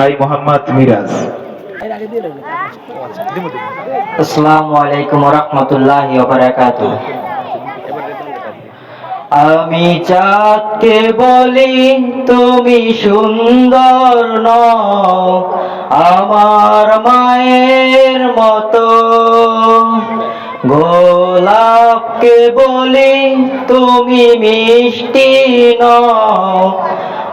ভাই মোহাম্মদ মিরাজ। আসসালামু আলাইকুম রহমতুল্লাহ বারাকাত আমি চাঁদকে বলি, তুমি সুন্দর নও, আমার মায়ের মতো। গোলাপকে বলি, তুমি মিষ্টি নও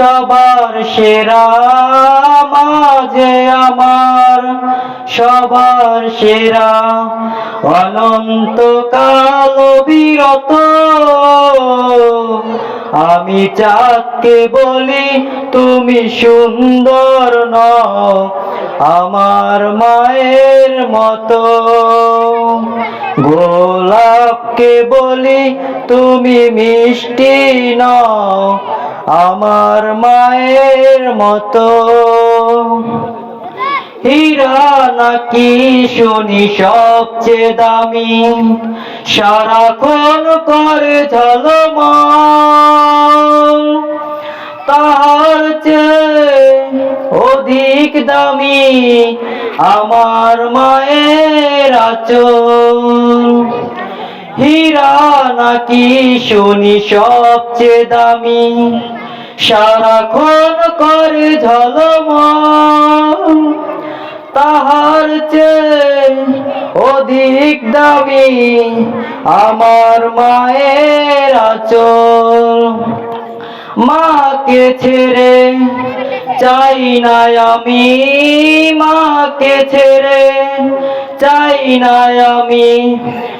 সবার সেরা মাঝে আমার, সবার সেরা। অনন্ত কাল বিরত, আমি চাঁদকে বলি তুমি সুন্দর নও, আমার মায়ের মতো। গোলাপকে বলি তুমি মিষ্টি নও আমার মায়ের মতো। হীরা নাকি শুনি সবচেয়ে দামি? সারাক্ষণ করে ঝলমল। তার চেয়ে অধিক দামি আমার মায়ের আচল। হীরা নাকি শুনি সবচেয়ে দামি? সারাক্ষণ করে ঝলমল। তাহার চেয়ে অধিক দামি আমার মায়ের আচল। মাকে ছেড়ে চাই না আমি, মাকে ছেড়ে চাই না আমি।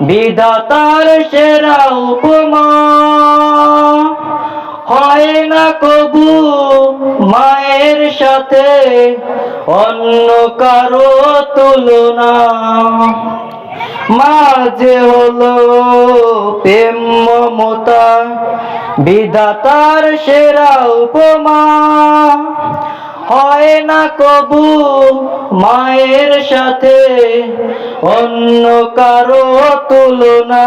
বিধাতার সেরা উপমা। হয় না কবু মায়ের সাথে, অন্য কারও তুলনা। মাঝে হলো প্রেম, মমতা, বিধাতার সেরা উপমা। হয় না কবু মায়ের সাথে অন্য কারও তুলনা।